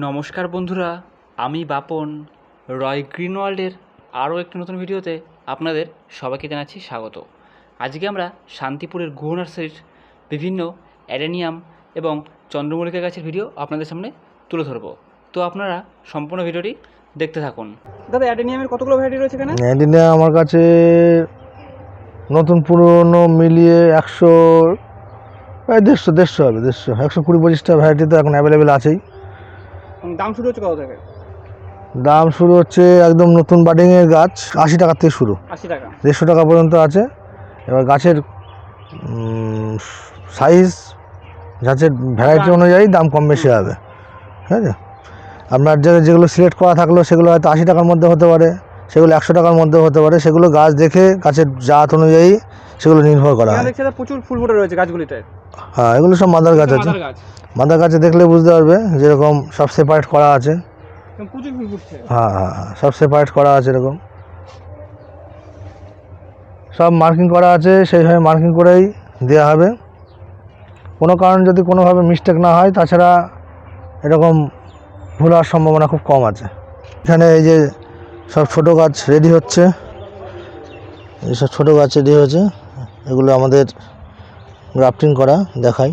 নমস্কার বন্ধুরা আমি বাপন। রয় গ্রিন ওয়ার্ল্ডের আরও একটি নতুন ভিডিওতে আপনাদের সবাইকে জানাচ্ছি স্বাগত। আজকে আমরা শান্তিপুরের গুহ নার্সারির বিভিন্ন অ্যাডেনিয়াম এবং চন্দ্রমল্লিকা গাছের ভিডিও আপনাদের সামনে তুলে ধরবো। তো আপনারা সম্পূর্ণ ভিডিওটি দেখতে থাকুন। দাদা অ্যাডেনিয়ামের কতগুলো ভ্যারাইটি রয়েছে এখানে? অ্যাডিনা আমার কাছে নতুন পুরনো মিলিয়ে একশো প্রায় দেড়শো দেড়শো হবে দেড়শো। একশো কুড়ি পঁচিশটা ভ্যারাইটি তো এখন অ্যাভেলেবেল আছেই। দাম শুরু হচ্ছে কত থেকে? দাম শুরু হচ্ছে একদম নতুন বাডিংয়ের গাছ আশি টাকার থেকে শুরু। আশি টাকা। দেড়শো টাকা পর্যন্ত আছে। এবার গাছের সাইজ গাছের ভ্যারাইটি অনুযায়ী দাম কম বেশি হবে। ঠিক আছে? আপনার যে যেগুলো সিলেক্ট করা থাকল সেগুলো হয়তো আশি টাকার মধ্যে হতে পারে সেগুলো একশো টাকার মধ্যে হতে পারে। সেগুলো গাছ দেখে গাছের জাত অনুযায়ী সেগুলো নির্ভর করা হয়। প্রচুর ফুল ফুটে রয়েছে গাছগুলিতে। হ্যাঁ এগুলো সব মাদার গাছ আছে। মাদার গাছে। দেখলে বুঝতে পারবে যেরকম সব সেপারেট করা আছে। হ্যাঁ হ্যাঁ হ্যাঁ সব সেপারেট করা আছে এরকম। সব মার্কিং করা আছে সেইভাবে মার্কিং করেই দেওয়া হবে। কোনো কারণ যদি কোনোভাবে মিস্টেক না হয় তাছাড়া এরকম ভুল হওয়ার সম্ভাবনা খুব কম আছে। এখানে এই যে সব ছোট গাছ রেডি হচ্ছে। এইসব ছোট গাছ রেডি হয়েছে। এগুলো আমাদের গ্রাফটিং করা দেখাই।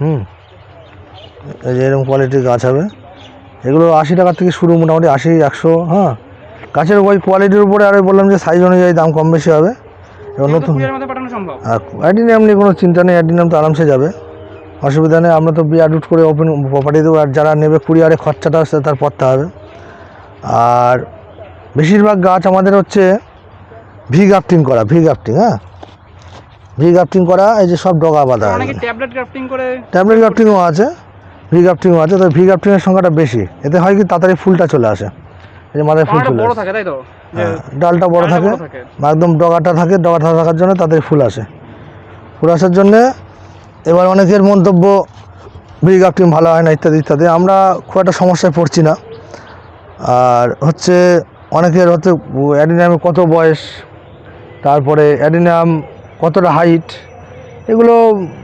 হুম। এই যে এরকম কোয়ালিটির গাছ হবে। এগুলো আশি টাকার থেকে শুরু মোটামুটি আশি একশো হ্যাঁ। গাছের ওই কোয়ালিটির উপরে আর বললাম যে সাইজ অনুযায়ী দাম কম বেশি হবে। এবার নতুন আর অ্যাডিনিয়াম নিয়ে কোনো চিন্তা নেই অ্যাডিনিয়াম তো আরামসে যাবে। অসুবিধা নেই আমরা তো বিয়ার রুট করে ওপেন প্রপার্টি দেবো আর যারা নেবে কুরিয়ারে খরচাটা তার পড়তে হবে। আর বেশিরভাগ গাছ আমাদের হচ্ছে ভি গ্রাফটিং করা ভি গ্রাফটিং হ্যাঁ? ভি গ্রাফটিং করা এই যে সব ডগা বাঁধা আছে। ট্যাবলেট গ্রাফটিং করে ট্যাবলেট গ্রাফটিংও আছে ভি গ্রাফটিংও আছে তবে ভি গ্রাফটিংয়ের সংখ্যাটা বেশি। এতে হয় কি তাড়াতাড়ি ফুলটা চলে আসে। এই যে মাথায় ফুল চলে বড় থাকে তাই তো? হ্যাঁ, ডালটা বড় থাকে একদম ডগাটা থাকে ডগাটা থাকার জন্য তাদের ফুল আসে। ফুল আসার জন্যে এবার অনেকের মন্তব্য ভি গ্রাফটিং ভালো হয় না ইত্যাদি ইত্যাদি। আমরা খুব একটা সমস্যায় পড়ছি না। আর হচ্ছে অনেকের হচ্ছে অ্যাডিনিয়ামের কত বয়স তারপরে অ্যাডিনাম কতটা হাইট এগুলো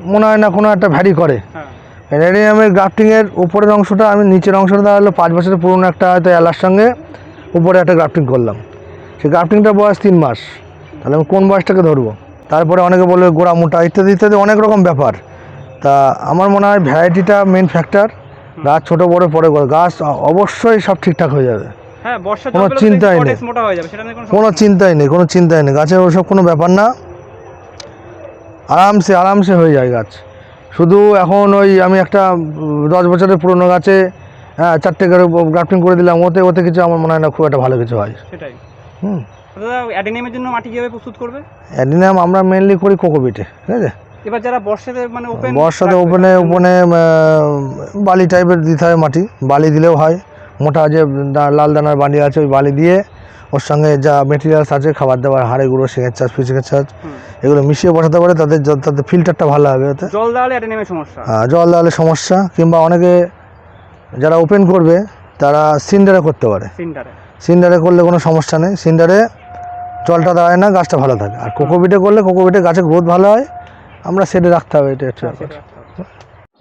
মনে হয় না কোনো একটা ভ্যারি করে। হ্যাঁ। অ্যাডিনিয়ামের গ্রাফটিংয়ের উপরের অংশটা আমি নিচের অংশটা তাহলে পাঁচ বছরের পুরনো একটা হয়তো এলার সঙ্গে উপরে একটা গ্রাফটিং করলাম। সেই গ্রাফটিংটার বয়স তিন মাস। তাহলে আমি কোন বয়সটাকে ধরবো? তারপরে অনেকে বলবে গোড়া মোটা ইত্যাদি ইত্যাদি অনেক রকম ব্যাপার। তা আমার মনে হয় ভ্যারাইটিটা মেন ফ্যাক্টর গাছ ছোটো বড় পরে গাছ অবশ্যই সব ঠিকঠাক হয়ে যাবে। হ্যাঁ বর্ষা কোনো চিন্তাই নেই। মোটা হয়ে যাবে সেটা নিয়ে কোনো চিন্তাই নেই কোনো চিন্তাই নেই। গাছের ওসব কোনো ব্যাপার না। আরামসে আরামসে হয়ে যায় গাছ। শুধু এখন ওই আমি একটা দশ বছরের পুরনো গাছে হ্যাঁ চারটে করে গ্রাফটিং করে দিলাম ওতে ওতে কিছু আমার মনে হয় না খুব একটা ভালো কিছু হয়। সেটাই। হুম। দাদা অ্যাডেনিয়ামের জন্য মাটি কীভাবে প্রস্তুত করবে? অ্যাডিনাম আমরা মেনলি করি কোকোপিটে ঠিক আছে? এবার যারা বর্ষাতে মানে ওপেন বর্ষাতে ওপেনে ওপেনে বালি টাইপের দিতে হয় মাটি বালি দিলেও হয়। মোটা যে লাল দানার বালি আছে ওই বালি দিয়ে ওর সঙ্গে যা মেটেরিয়ালস আছে খাবার দাবার হাড়ে গুঁড়ো শিঙের চাষ ফিচিকের চাষ এগুলো মিশিয়ে বসাতে পারে তাদের তাদের ফিল্টারটা ভালো হবে ওতে জল দেওয়ালে অ্যাডেনিয়ামের সমস্যা। আহ, জল দেওয়ালে সমস্যা কিংবা অনেকে যারা ওপেন করবে তারা সিন্ডারে করতে পারে। সিন্টারে সিন্ডারে করলে কোনো সমস্যা নেই সিন্ডারে জলটা দাঁড়ায় না গাছটা ভালো থাকে। আর কোকোপিটে করলে কোকোপিটে গাছের গ্রোথ ভালো হয় আমরা সেটে রাখতে হবে এটা একটা ব্যাপার।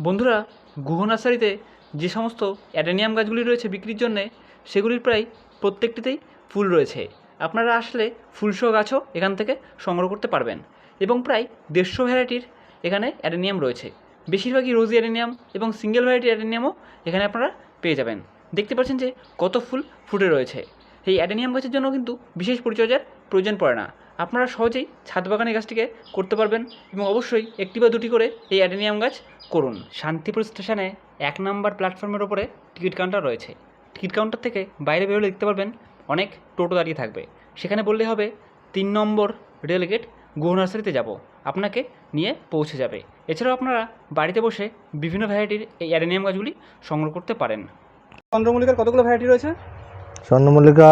বন্ধুরা গুহ নার্সারিতে যে সমস্ত অ্যাডেনিয়াম গাছগুলি রয়েছে বিক্রির জন্যে, সেগুলির প্রায় প্রত্যেকটিতেই ফুল রয়েছে। আপনারা আসলে ফুলসহ গাছও এখান থেকে সংগ্রহ করতে পারবেন। এবং প্রায় দেড়শো ভ্যারাইটির এখানে অ্যাডেনিয়াম রয়েছে। বেশিরভাগই রোজি অ্যাডেনিয়াম এবং সিঙ্গেল ভ্যারাইটি অ্যাডেনিয়ামও এখানে আপনারা পেয়ে যাবেন। দেখতে পাচ্ছেন যে কত ফুল ফুটে রয়েছে। এই অ্যাডেনিয়াম গাছের জন্য কিন্তু বিশেষ পরিচর্যার প্রয়োজন পড়ে না। আপনারা সহজেই ছাদ বাগানে গাছটিকে করতে পারবেন এবং অবশ্যই একটি বা দুটি করে এই অ্যাডেনিয়াম গাছ করুন। শান্তিপুর স্টেশনে এক নম্বর প্ল্যাটফর্মের ওপরে টিকিট কাউন্টার রয়েছে। টিকিট কাউন্টার থেকে বাইরে বেরোলে দেখতে পারবেন অনেক টোটো দাঁড়িয়ে থাকবে। সেখানে বললে হবে তিন নম্বর রেল গেট গুহ নার্সারিতে যাব। আপনাকে নিয়ে পৌঁছে যাবে। এছাড়াও আপনারা বাড়িতে বসে বিভিন্ন ভ্যারাইটির এই অ্যাডেনিয়াম গাছগুলি সংগ্রহ করতে পারেন। চন্দ্রমল্লিকার কতগুলো ভ্যারাইটি রয়েছে? চন্দ্রমল্লিকা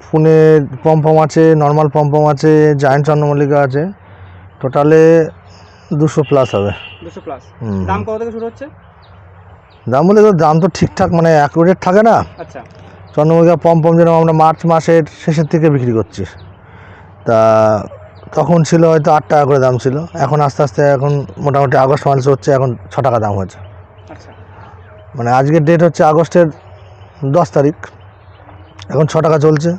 পুনে পম্পম আছে নর্মাল পম্পম আছে জায়েন্ট চন্দ্রমল্লিকা আছে। টোটালে দুশো প্লাস হবে। দুশো প্লাস দাম কত থেকে শুরু হচ্ছে? দাম বলে তো দাম তো ঠিকঠাক মানে এক অ্যাকুরেট থাকে না। আচ্ছা। চন্দ্রমল্লিকা পম্পম যেরকম আমরা মার্চ মাসের শেষের থেকে বিক্রি করছি। তা তখন ছিল হয়তো আট টাকা করে দাম ছিল। এখন আস্তে আস্তে এখন মোটামুটি আগস্ট মাস হচ্ছে এখন ছ টাকা দাম হয়েছে। আচ্ছা। মানে আজকের ডেট হচ্ছে আগস্টের দশ তারিখ। এখন ছ টাকা চলছে।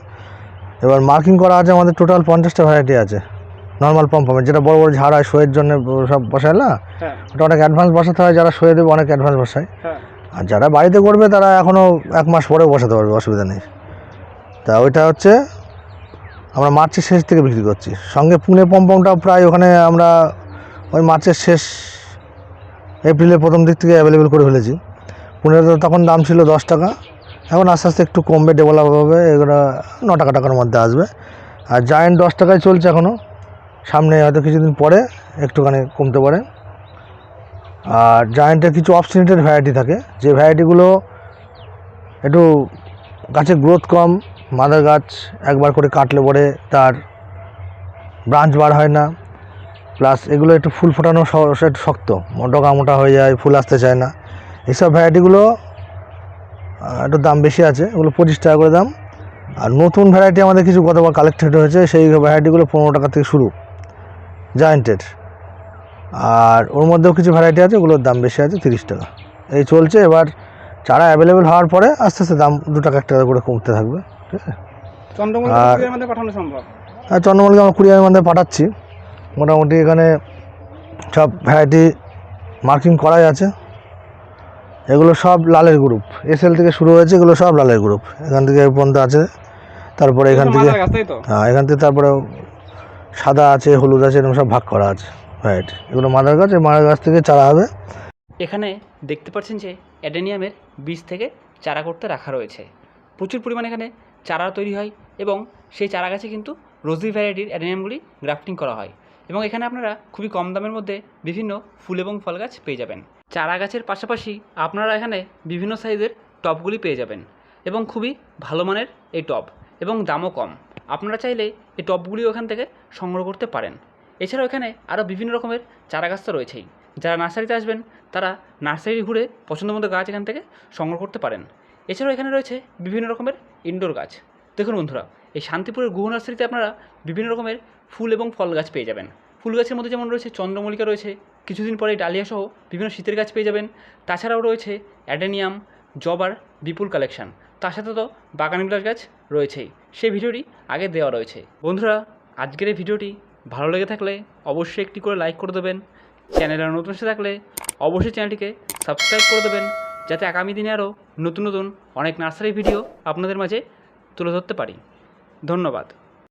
এবার মার্কিং করা আছে আমাদের টোটাল পঞ্চাশটা ভ্যারাইটি আছে। নর্মাল পম্পামের যেটা বড় বড় ঝাড় হয় শোয়ের জন্য সব বসায় না? হ্যাঁ। ওটা অনেক অ্যাডভান্স বসাতে হয় যারা শোয়ে দেবে অনেক অ্যাডভান্স বসায়। হ্যাঁ। আর যারা বাড়িতে করবে তারা এখনও এক মাস পরেও বসাতে পারবে অসুবিধা নেই। তা ওইটা হচ্ছে আমরা মার্চের শেষ থেকে বিক্রি করছি। সঙ্গে পুনে পম্পমটা প্রায় ওখানে আমরা ওই মার্চের শেষ এপ্রিলের প্রথম দিক থেকে অ্যাভেলেবেল করে ফেলেছি। পুনেতে তখন দাম ছিল দশ টাকা। এখন আস্তে আস্তে একটু কমবে ডেভেলপ হবে, এগুলো ন টাকা টাকার মধ্যে আসবে। আর জায়েন্ট দশ টাকায় চলছে এখনও সামনে হয়তো কিছুদিন পরে একটুখানি কমতে পারে। আর জায়েন্টের কিছু অপশনেটের ভ্যারাইটি থাকে। যে ভ্যারাইটিগুলো একটু গাছের গ্রোথ কম মাদার গাছ একবার করে কাটলে পরে তার ব্রাঞ্চ বার হয় না। প্লাস এগুলো একটু ফুল ফোটানো একটু শক্ত। ডগা মোটা হয়ে যায়, ফুল আসতে চায় না। এইসব ভ্যারাইটিগুলো একটু দাম বেশি আছে ওগুলো পঁচিশ টাকা করে দাম। আর নতুন ভ্যারাইটি আমাদের কিছু গতবার কালেক্টেড হয়েছে সেই ভ্যারাইটিগুলো পনেরো টাকা থেকে শুরু জায়েন্টের আর ওর মধ্যেও কিছু ভ্যারাইটি আছে ওগুলোর দাম বেশি আছে তিরিশ টাকা। এই চলছে এবার চারা অ্যাভেলেবেল হওয়ার পরে আস্তে আস্তে দাম দু টাকা এক টাকা করে কমতে থাকবে ঠিক আছে? আর- সম্ভব? চন্দ্রমল্লিকা আমরা কুরিয়ারের মধ্যে পাঠাচ্ছি। মোটামুটি এখানে সব ভ্যারাইটি মার্কিং করাই আছে। এগুলো সব লালের গ্রুপ এসএল থেকে শুরু হয়েছে এগুলো সব লালের গ্রুপ এখান থেকে পর্যন্ত আছে। তারপরে এখান থেকে হ্যাঁ এখান থেকে তারপরে সাদা আছে হলুদ আছে এরকম সব ভাগ করা আছে। ভ্যারাইটি এগুলো মাদার গাছ এই মাদার গাছ থেকে চারা হবে। এখানে দেখতে পাচ্ছেন যে অ্যাডেনিয়ামের বীজ থেকে চারা করতে রাখা রয়েছে। প্রচুর পরিমাণে এখানে চারা তৈরি হয় এবং সেই চারা গাছে কিন্তু রোজি ভ্যারাইটির অ্যাডেনিয়ামগুলি গ্রাফটিং করা হয়। এবং এখানে আপনারা খুবই কম দামের মধ্যে বিভিন্ন ফুল এবং ফল গাছ পেয়ে যাবেন। চারা গাছের পাশাপাশি আপনারা এখানে বিভিন্ন সাইজের টবগুলি পেয়ে যাবেন এবং খুবই ভালো মানের এই টব এবং দামও কম। আপনারা চাইলে এই টবগুলিও এখান থেকে সংগ্রহ করতে পারেন। এছাড়াও এখানে আরও বিভিন্ন রকমের চারা গাছ তো রয়েছেই। যারা নার্সারিতে আসবেন, তারা নার্সারি ঘুরে পছন্দ মতো গাছ এখান থেকে সংগ্রহ করতে পারেন। এছাড়াও এখানে রয়েছে বিভিন্ন রকমের ইনডোর গাছ। দেখুন বন্ধুরা এই শান্তিপুরের গুহ নার্সারিতে আপনারা বিভিন্ন রকমের ফুল এবং ফল গাছ পেয়ে যাবেন। ফুল গাছের মধ্যে যেমন রয়েছে চন্দ্রমল্লিকা রয়েছে, কিছুদিন পরে ডালিয়া সহ বিভিন্ন শীতের গাছ পেয়ে যাবেন। তাছাড়াও রয়েছে অ্যাডেনিয়াম, জবার, বিপুল কালেকশন। তার সাথে তো বাগান বিলাস গাছ রয়েছেই। সেই ভিডিওটি আগে দেওয়া রয়েছে। বন্ধুরা, আজকের এই ভিডিওটি ভালো লেগে থাকলে অবশ্যই একটি করে লাইক করে দেবেন। চ্যানেলে নতুন এসে থাকলে অবশ্যই চ্যানেলটিকে সাবস্ক্রাইব করে দেবেন, যাতে আগামী দিনে আরও নতুন নতুন অনেক নার্সারি ভিডিও আপনাদের মাঝে তুলে ধরতে পারি। ধন্যবাদ।